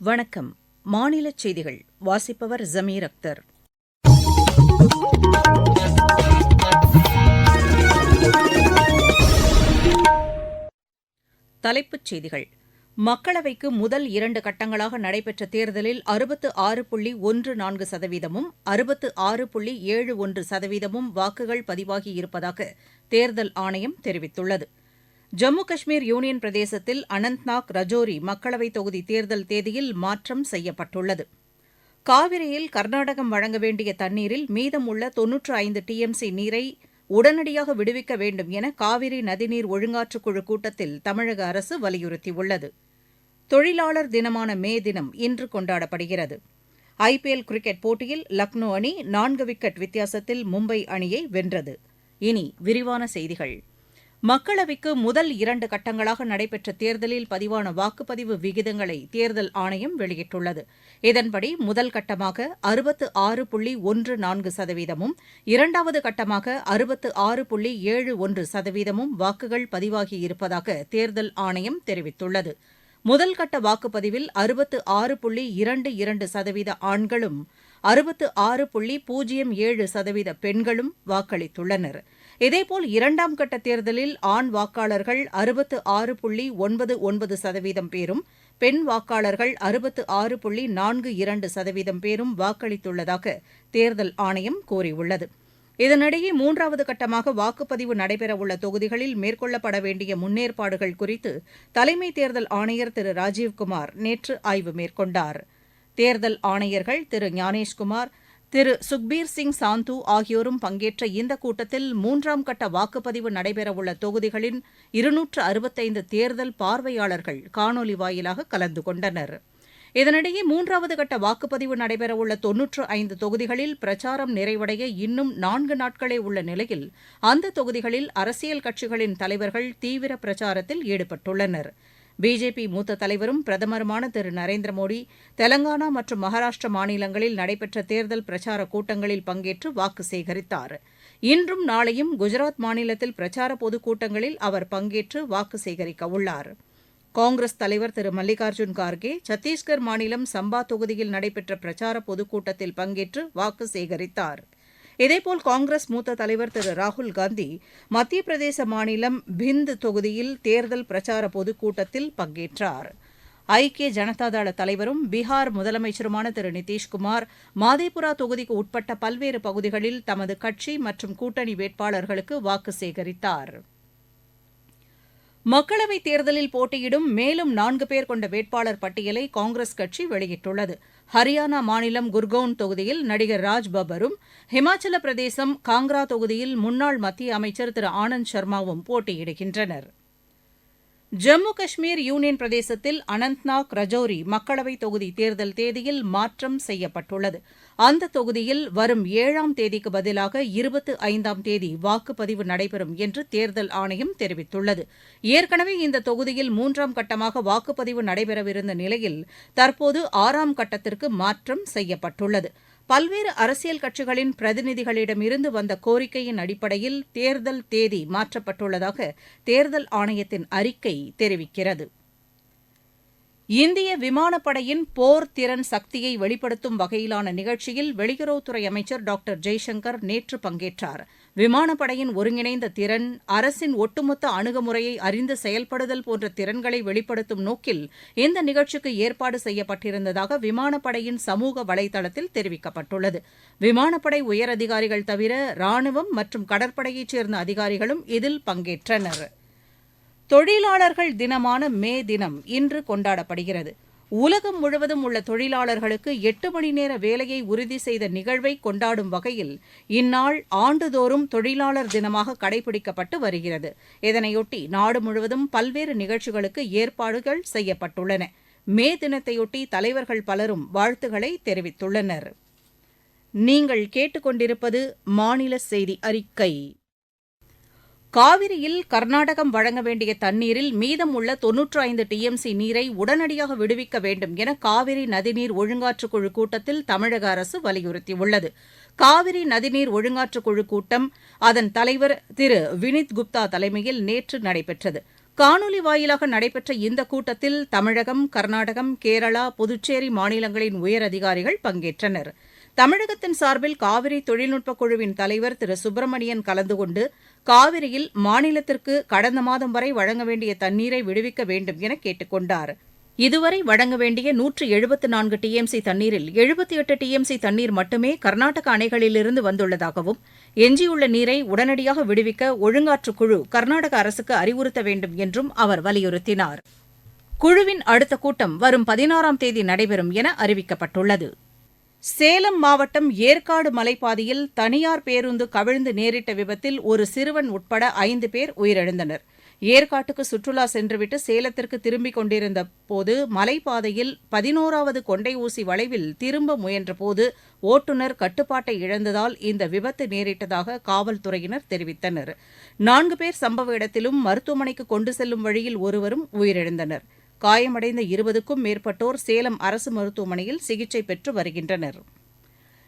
வணக்கம். மாநிலச் செய்திகள். வாசிப்பவர் ஜமீர் அக்தர். தலைப்புச் செய்திகள். மக்களவைக்கு முதல் இரண்டு கட்டங்களாக நடைபெற்ற தேர்தலில் அறுபத்து ஆறு புள்ளி ஒன்று நான்கு சதவீதமும் அறுபத்து ஆறு புள்ளி ஏழு ஒன்று சதவீதமும் வாக்குகள் பதிவாகியிருப்பதாக தேர்தல் ஆணையம் தெரிவித்துள்ளது. ஜம்மு காஷ்மீர் யூனியன் பிரதேசத்தில் அனந்த்நாக் ரஜோரி மக்களவைத் தொகுதி தேர்தல் தேதியில் மாற்றம் செய்யப்பட்டுள்ளது. காவிரியில் கர்நாடகம் வழங்க வேண்டிய தண்ணீரில் மீதமுள்ள தொன்னூற்று ஐந்து டிஎம்சி நீரை உடனடியாக விடுவிக்க வேண்டும் என காவிரி நதிநீர் ஒழுங்காற்றுக் குழு கூட்டத்தில் தமிழக அரசு வலியுறுத்தியுள்ளது. தொழிலாளர் தினமான மே தினம் இன்று கொண்டாடப்படுகிறது. ஐபிஎல் கிரிக்கெட் போட்டியில் லக்னோ அணி நான்கு விக்கெட் வித்தியாசத்தில் மும்பை அணியை வென்றது. இனி விரிவான செய்திகள். மக்களவைக்கு முதல் இரண்டு கட்டங்களாக நடைபெற்ற தேர்தலில் பதிவான வாக்குப்பதிவு விகிதங்களை தேர்தல் ஆணையம் வெளியிட்டுள்ளது. இதன்படி முதல் கட்டமாக அறுபத்து ஆறு புள்ளி ஒன்று நான்கு சதவீதமும் இரண்டாவது கட்டமாக அறுபத்து ஆறு புள்ளி ஏழு ஒன்று சதவீதமும் வாக்குகள் பதிவாகியிருப்பதாக தேர்தல் ஆணையம் தெரிவித்துள்ளது. முதல் கட்ட வாக்குப்பதிவில் அறுபத்து ஆறு புள்ளி இரண்டு இரண்டு சதவீத ஆண்களும் அறுபத்து ஆறு புள்ளி பூஜ்ஜியம் ஏழு சதவீத பெண்களும் வாக்களித்துள்ளனர். இதேபோல் இரண்டாம் கட்ட தேர்தலில் ஆண் வாக்காளர்கள் அறுபத்து ஆறு புள்ளி ஒன்பது ஒன்பது சதவீதம் பேரும் பெண் வாக்காளர்கள் அறுபத்து ஆறு புள்ளி நான்கு இரண்டு சதவீதம் பேரும் வாக்களித்துள்ளதாக தேர்தல் ஆணையம் கூறியுள்ளது. இதனிடையே மூன்றாவது கட்டமாக வாக்குப்பதிவு நடைபெறவுள்ள தொகுதிகளில் மேற்கொள்ளப்பட வேண்டிய முன்னேற்பாடுகள் குறித்து தலைமை தேர்தல் ஆணையர் திரு ராஜீவ்குமார் நேற்று ஆய்வு மேற்கொண்டார். தேர்தல் ஆணையர்கள் திரு ஞானேஷ்குமார் திரு சுக்பீர் சிங் சாந்து ஆகியோரும் பங்கேற்ற இந்த கூட்டத்தில் மூன்றாம் கட்ட வாக்குப்பதிவு நடைபெறவுள்ள தொகுதிகளின் இருநூற்று அறுபத்தைந்து தேர்தல் பார்வையாளர்கள் காணொலி வாயிலாக கலந்து கொண்டனர். இதனிடையே மூன்றாவது கட்ட வாக்குப்பதிவு நடைபெறவுள்ள தொன்னூற்று ஐந்து தொகுதிகளில் பிரச்சாரம் நிறைவடைய இன்னும் நான்கு நாட்களே உள்ள நிலையில் அந்த தொகுதிகளில் அரசியல் கட்சிகளின் தலைவர்கள் தீவிர பிரச்சாரத்தில் ஈடுபட்டுள்ளனர். பிஜேபி மூத்த தலைவரும் பிரதமருமான திரு நரேந்திர மோடி தெலங்கானா மற்றும் மகாராஷ்டிர மாநிலங்களில் நடைபெற்ற தேர்தல் பிரச்சார கூட்டங்களில் பங்கேற்று வாக்கு சேகரித்தார். இன்றும் நாளையும் குஜராத் மாநிலத்தில் பிரச்சார பொதுக்கூட்டங்களில் அவர் பங்கேற்று வாக்கு சேகரிக்க உள்ளார். காங்கிரஸ் தலைவர் திரு மல்லிகார்ஜுன் கார்கே சத்தீஸ்கர் மாநிலம் சம்பா தொகுதியில் நடைபெற்ற பிரச்சார பொதுக்கூட்டத்தில் பங்கேற்று வாக்கு சேகரித்தார். இதேபோல் காங்கிரஸ் மூத்த தலைவர் திரு ராகுல் காந்தி மத்திய பிரதேச மாநிலம் பிந்த் தொகுதியில் தேர்தல் பிரச்சார பொதுக்கூட்டத்தில் பங்கேற்றார். ஐக்கிய ஜனதாதள தலைவரும் பீகார் முதலமைச்சருமான திரு நிதிஷ்குமார் மாதேபுரா தொகுதிக்கு உட்பட்ட பல்வேறு பகுதிகளில் தமது கட்சி மற்றும் கூட்டணி வேட்பாளர்களுக்கு வாக்கு சேகரித்தார். மக்களவைத் தேர்தலில் போட்டியிடும் மேலும் நான்கு பேர் கொண்ட வேட்பாளர் பட்டியலை காங்கிரஸ் கட்சி வெளியிட்டுள்ளது. ஹரியானா மாநிலம் குர்கவுன் தொகுதியில் நடிகர் ராஜ் பப்பரும் ஹிமாச்சலப் பிரதேசம் காங்க்ரா தொகுதியில் முன்னாள் மத்திய அமைச்சர் திரு ஆனந்த் சர்மாவும் போட்டியிடுகின்றனர். ஜம்மு காஷ்மீர் யூனியன் பிரதேசத்தில் அனந்த்நாக் ரஜோரி மக்களவைத் தொகுதி தேர்தல் தேதியில் மாற்றம் செய்யப்பட்டுள்ளது. அந்த தொகுதியில் வரும் ஏழாம் தேதிக்கு பதிலாக இருபத்து ஐந்தாம் தேதி வாக்குப்பதிவு நடைபெறும் என்று தேர்தல் ஆணையம் தெரிவித்துள்ளது. ஏற்கனவே இந்த தொகுதியில் மூன்றாம் கட்டமாக வாக்குப்பதிவு நடைபெறவிருந்த நிலையில் தற்போது ஆறாம் கட்டத்திற்கு மாற்றம் செய்யப்பட்டுள்ளது. பல்வேறு அரசியல் கட்சிகளின் பிரதிநிதிகளிடமிருந்து வந்த கோரிக்கையின் அடிப்படையில் தேர்தல் தேதி மாற்றப்பட்டுள்ளதாக தேர்தல் ஆணையத்தின் அறிக்கை தெரிவிக்கிறது. இந்திய விமானப்படையின் போர் திறன் சக்தியை வெளிப்படுத்தும் வகையிலான நிகழ்ச்சியில் வெளியுறவுத்துறை அமைச்சர் டாக்டர் ஜெய்சங்கர் நேற்று பங்கேற்றார். விமானப்படையின் ஒருங்கிணைந்த திறன் அரசின் ஒட்டுமொத்த அணுகுமுறையை அறிந்து செயல்படுதல் போன்ற திறன்களை வெளிப்படுத்தும் நோக்கில் இந்த நிகழ்ச்சிக்கு ஏற்பாடு செய்யப்பட்டிருந்ததாக விமானப்படையின் சமூக வலைதளத்தில் தெரிவிக்கப்பட்டுள்ளது. விமானப்படை உயரதிகாரிகள் தவிர ராணுவம் மற்றும் கடற்படையைச் சேர்ந்த அதிகாரிகளும் இதில் பங்கேற்றனர். தொழிலாளர்கள் தினமான மே தினம் இன்று கொண்டாடப்படுகிறது. உலகம் முழுவதும் உள்ள தொழிலாளர்களுக்கு எட்டு மணி நேர வேலையை உறுதி செய்த நிகழ்வை கொண்டாடும் வகையில் இந்நாள் ஆண்டுதோறும் தொழிலாளர் தினமாக கடைபிடிக்கப்பட்டு வருகிறது. இதனையொட்டி நாடு முழுவதும் பல்வேறு நிகழ்ச்சிகளுக்கு ஏற்பாடுகள் செய்யப்பட்டுள்ளன. மே தினத்தையொட்டி தலைவர்கள் பலரும் வாழ்த்துக்களை தெரிவித்துள்ளனர். நீங்கள் கேட்டுக்கொண்டிருப்பது மாநில செய்தி அறிக்கை. காவிரியில் கர்நாடகம் வழங்க வேண்டிய தண்ணீரில் மீதம் உள்ள தொன்னூற்று ஐந்து டிஎம்சி நீரை உடனடியாக விடுவிக்க வேண்டும் என காவிரி நதிநீர் ஒழுங்காற்றுக் குழு கூட்டத்தில் தமிழக அரசு வலியுறுத்தியுள்ளது. காவிரி நதிநீர் ஒழுங்காற்றுக் குழு கூட்டம் அதன் தலைவர் திரு வினித் குப்தா தலைமையில் நேற்று நடைபெற்றது. காணொலி வாயிலாக நடைபெற்ற இந்த கூட்டத்தில் தமிழகம் கர்நாடகம் கேரளா புதுச்சேரி மாநிலங்களின் உயரதிகாரிகள் பங்கேற்றனர். தமிழகத்தின் சார்பில் காவிரி தொழில்நுட்பக் குழுவின் தலைவர் திரு. சுப்பிரமணியன் கலந்து கொண்டு காவிரியில் மாநிலத்திற்கு கடந்த மாதம் வரை வழங்க வேண்டிய தண்ணீரை விடுவிக்க வேண்டும் என கேட்டுக் கொண்டார். இதுவரை வழங்க வேண்டிய நூற்று எழுபத்து நான்கு டிஎம்சி தண்ணீரில் எழுபத்தி எட்டு டிஎம்சி தண்ணீர் மட்டுமே கர்நாடக அணைகளிலிருந்து வந்துள்ளதாகவும் எஞ்சியுள்ள நீரை உடனடியாக விடுவிக்க ஒழுங்காற்று குழு கர்நாடக அரசுக்கு அறிவுறுத்த வேண்டும் என்றும் அவர் வலியுறுத்தினார். குழுவின் அடுத்த கூட்டம் வரும் பதினாறாம் தேதி நடைபெறும் என அறிவிக்கப்பட்டுள்ளது. சேலம் மாவட்டம் ஏற்காடு மலைப்பாதையில் தனியார் பேருந்து கவிழ்ந்து நேரிட்ட விபத்தில் ஒரு சிறுவன் உட்பட ஐந்து பேர் உயிரிழந்தனர். ஏற்காட்டுக்கு சுற்றுலா சென்றுவிட்டு சேலத்திற்கு திரும்பிக் கொண்டிருந்த போது மலைப்பாதையில் பதினோராவது கொண்டை ஊசி வளைவில் திரும்ப முயன்றபோது ஓட்டுநர் கட்டுப்பாட்டை இழந்ததால் இந்த விபத்து நேரிட்டதாக காவல்துறையினர் தெரிவித்தனர். நான்கு பேர் சம்பவ இடத்திலும் மருத்துவமனைக்கு கொண்டு செல்லும் வழியில் ஒருவரும் உயிரிழந்தனர். காயமடைந்த இருபதுக்கும் மேற்பட்டோர் சேலம் அரசு மருத்துவமனையில் சிகிச்சை பெற்று வருகின்றனர்.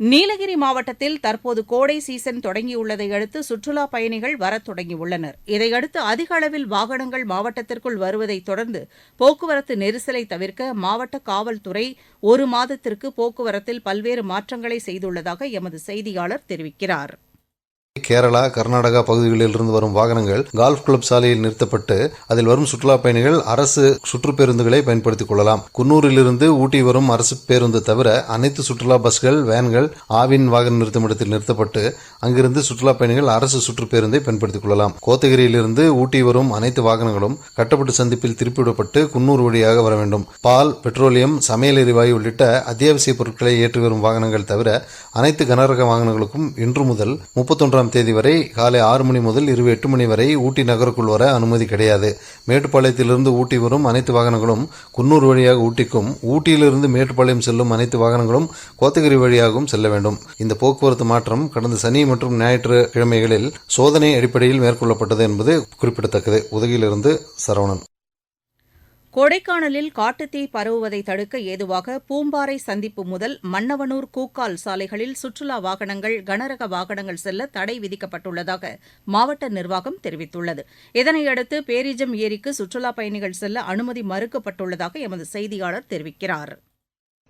நீலகிரி மாவட்டத்தில் தற்போது கோடை சீசன் தொடங்கியுள்ளதை அடுத்து சுற்றுலாப் பயணிகள் வரத் தொடங்கியுள்ளனர். இதையடுத்து அதிக அளவில் வாகனங்கள் மாவட்டத்திற்குள் வருவதை தொடர்ந்து போக்குவரத்து நெரிசலை தவிர்க்க மாவட்ட காவல்துறை ஒரு மாதத்திற்கு போக்குவரத்தில் பல்வேறு மாற்றங்களை செய்துள்ளதாக எமது செய்தியாளர் தெரிவிக்கிறார். கேரளா கர்நாடகா பகுதிகளில் இருந்து வரும் வாகனங்கள் கால்ஃப் கிளப் சாலையில் நிறுத்தப்பட்டு அதில் வரும் சுற்றுலா பயணிகள் அரசு சுற்றுப் பேருந்துகளை பயன்படுத்திக் கொள்ளலாம். குன்னூரிலிருந்து ஊட்டி வரும் அரசு பேருந்து தவிர அனைத்து சுற்றுலா பஸ்கள் வேன்கள் ஆவின் வாகன நிறுத்தமிடத்தில் நிறுத்தப்பட்டு அங்கிருந்து சுற்றுலா பயணிகள் அரசு சுற்றுப் பேருந்தை பயன்படுத்திக் கொள்ளலாம். கோத்தகிரியிலிருந்து ஊட்டி வரும் அனைத்து வாகனங்களும் கட்டப்பட்டு சந்திப்பில் திருப்பிவிடப்பட்டு குன்னூர் வழியாக வர வேண்டும். பால் பெட்ரோலியம் சமையல் எரிவாயு உள்ளிட்ட அத்தியாவசிய பொருட்களை ஏற்றி வரும் வாகனங்கள் தவிர அனைத்து கனரக வாகனங்களுக்கும் இன்று முதல் முப்பத்தொன்றாம் தேதி வரை காலை ஆறு மணி முதல் இரவு எட்டு மணி வரை ஊட்டி நகருக்குள் வர அனுமதி கிடையாது. மேட்டுப்பாளையத்திலிருந்து ஊட்டி வரும் அனைத்து வாகனங்களும் குன்னூர் வழியாக ஊட்டிக்கும் ஊட்டியிலிருந்து மேட்டுப்பாளையம் செல்லும் அனைத்து வாகனங்களும் கோத்தகிரி வழியாகவும் செல்ல வேண்டும். இந்த போக்குவரத்து மாற்றம் கடந்த சனி மற்றும் ஞாயிற்றுக்கிழமைகளில் சோதனை அடிப்படையில் மேற்கொள்ளப்பட்டது என்பது குறிப்பிடத்தக்கது. உதகையிலிருந்து சரவணன். கொடைக்கானலில் காட்டுத்தீ பரவுவதை தடுக்க ஏதுவாக பூம்பாறை சந்திப்பு முதல் மன்னவனூர் கூக்கால் சாலைகளில் சுற்றுலா வாகனங்கள் கனரக வாகனங்கள் செல்ல தடை விதிக்கப்பட்டுள்ளதாக மாவட்ட நிர்வாகம் தெரிவித்துள்ளது. இதனையடுத்து பேரிஜம் ஏரிக்கு சுற்றுலாப் பயணிகள் செல்ல அனுமதி மறுக்கப்பட்டுள்ளதாக எமது செய்தியாளர் தெரிவிக்கிறார்.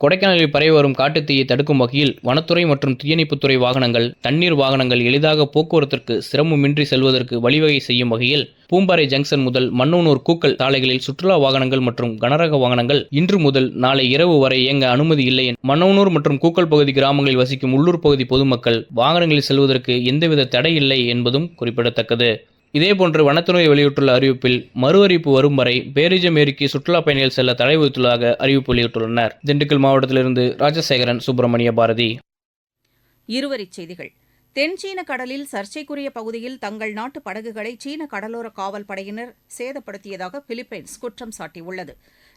கொடைக்கானலில் பரவி வரும் காட்டுத்தீயை தடுக்கும் வகையில் வனத்துறை மற்றும் தீயணைப்புத்துறை வாகனங்கள் தண்ணீர் வாகனங்கள் எளிதாக போக்குவரத்திற்கு சிரமமின்றி செல்வதற்கு வழிவகை செய்யும் வகையில் பூம்பாறை ஜங்ஷன் முதல் மன்னூனூர் கூக்கல் சாலைகளில் சுற்றுலா வாகனங்கள் மற்றும் கனரக வாகனங்கள் இன்று முதல் நாளை இரவு வரை இயங்க அனுமதி இல்லை மன்னூனூர் மற்றும் கூக்கல் பகுதி கிராமங்களில் வசிக்கும் உள்ளூர் பகுதி பொதுமக்கள் வாகனங்களில் செல்வதற்கு எந்தவித தடை இல்லை என்பதும் குறிப்பிடத்தக்கது. இதேபோன்று வனத்துறை வெளியிட்டுள்ள அறிவிப்பில் மறு அறிவிப்பு வரும் வரை பேரிஜம் ஏரிக்கு சுற்றுலா பயணிகள் செல்ல தடை விதித்துள்ளதாக அறிவிப்பு வெளியிட்டுள்ளனர். திண்டுக்கல் மாவட்டத்திலிருந்து ராஜசேகரன் சுப்பிரமணிய பாரதி. இருவரிச் செய்திகள். தென்சீன கடலில் சர்ச்சைக்குரிய பகுதியில் தங்கள் நாட்டு படகுகளை சீன கடலோர காவல் படையினர் சேதப்படுத்தியதாக பிலிப்பைன்ஸ் குற்றம் சாட்டியுள்ளது.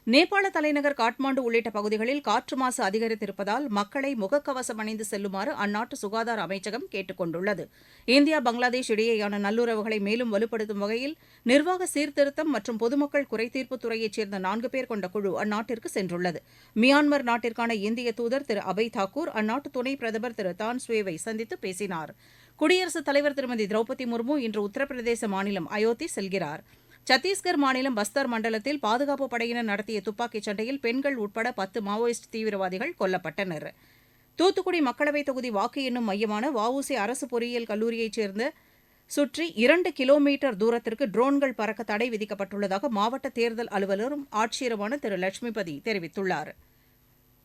நேபாள தலைநகர் காட்மாண்டு உள்ளிட்ட பகுதிகளில் காற்று மாசு அதிகரித்திருப்பதால் மக்களை முகக்கவசம் அணிந்து செல்லுமாறு அந்நாட்டு சுகாதார அமைச்சகம் கேட்டுக் கொண்டுள்ளது. இந்தியா பங்களாதேஷ் இடையேயான நல்லுறவுகளை மேலும் வலுப்படுத்தும் வகையில் நிர்வாக சீர்திருத்தம் மற்றும் பொதுமக்கள் குறைதீர்ப்பு துறையைச் சேர்ந்த நான்கு பேர் கொண்ட குழு அந்நாட்டிற்கு சென்றுள்ளது. மியான்மர் நாட்டிற்கான இந்திய தூதர் திரு அபய் தாக்கூர் அந்நாட்டு துணை பிரதமர் திரு தான் சுவேவை சந்தித்து பேசினார். குடியரசுத் தலைவர் திருமதி திரௌபதி முர்மு இன்று உத்தரப்பிரதேச மாநிலம் அயோத்தி செல்கிறார். சத்தீஸ்கர் மாநிலம் பஸ்தர் மண்டலத்தில் பாதுகாப்பு படையினர் நடத்திய துப்பாக்கிச் சண்டையில் பெண்கள் உட்பட பத்து மாவோயிஸ்ட் தீவிரவாதிகள் கொல்லப்பட்டனர். தூத்துக்குடி மக்களவைத் தொகுதி வாக்கு எண்ணும் மையமான வஉசி அரசு பொறியியல் கல்லூரியைச் சேர்ந்த சுற்றி இரண்டு கிலோமீட்டர் தூரத்திற்கு ட்ரோன்கள் பறக்க தடை விதிக்கப்பட்டுள்ளதாக மாவட்ட தேர்தல் அலுவலரும் ஆட்சியருமான திரு. லட்சுமிபதி தெரிவித்துள்ளார்.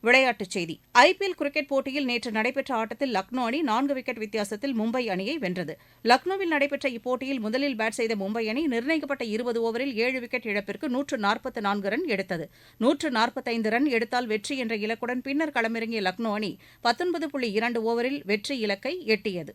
விளையாட்டுச் செய்தி. ஐபிஎல் கிரிக்கெட் போட்டியில் நேற்று நடைபெற்ற ஆட்டத்தில் லக்னோ அணி நான்கு விக்கெட் வித்தியாசத்தில் மும்பை அணியை வென்றது. லக்னோவில் நடைபெற்ற இப்போட்டியில் முதலில் பேட் செய்த மும்பை அணி நிர்ணயிக்கப்பட்ட இருபது ஓவரில் ஏழு விக்கெட் இழப்பிற்கு நூற்று நாற்பத்து நான்கு ரன் எடுத்தது. நூற்று நாற்பத்தைந்து ரன் எடுத்தால் வெற்றி என்ற இலக்குடன் பின்னர் களமிறங்கிய லக்னோ அணி பத்தொன்பது புள்ளி இரண்டு ஓவரில் வெற்றி இலக்கை எட்டியது.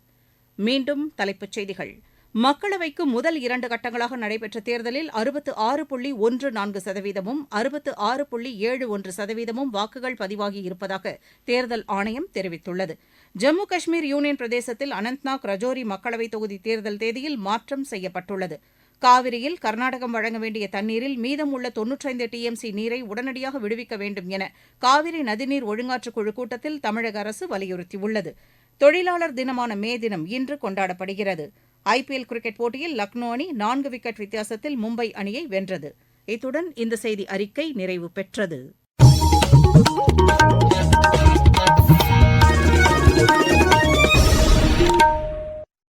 மீண்டும் தலைப்புச் செய்திகள். மக்களவைக்கு முதல் இரண்டு கட்டங்களாக நடைபெற்ற தேர்தலில் அறுபத்து ஆறு புள்ளி ஒன்று நான்கு சதவீதமும் அறுபத்து ஆறு புள்ளி ஏழு ஒன்று சதவீதமும் வாக்குகள் பதிவாகியிருப்பதாக தேர்தல் ஆணையம் தெரிவித்துள்ளது. ஜம்மு காஷ்மீர் யூனியன் பிரதேசத்தில் அனந்த்நாக் ரஜோரி மக்களவைத் தொகுதி தேர்தல் தேதியில் மாற்றம் செய்யப்பட்டுள்ளது. காவிரியில் கர்நாடகம் வழங்க வேண்டிய தண்ணீரில் மீதம் உள்ள தொன்னூற்றைந்து டிஎம்சி நீரை உடனடியாக விடுவிக்க வேண்டும் என காவிரி நதிநீர் ஒழுங்காற்றுக் குழு கூட்டத்தில் தமிழக அரசு வலியுறுத்தியுள்ளது. தொழிலாளர் தினமான மே தினம் இன்று கொண்டாடப்படுகிறது. ஐபிஎல் கிரிக்கெட் போட்டியில் லக்னோ அணி நான்கு விக்கெட் வித்தியாசத்தில் மும்பை அணியை வென்றது. இத்துடன் இந்த செய்தி அறிக்கை நிறைவு பெற்றது.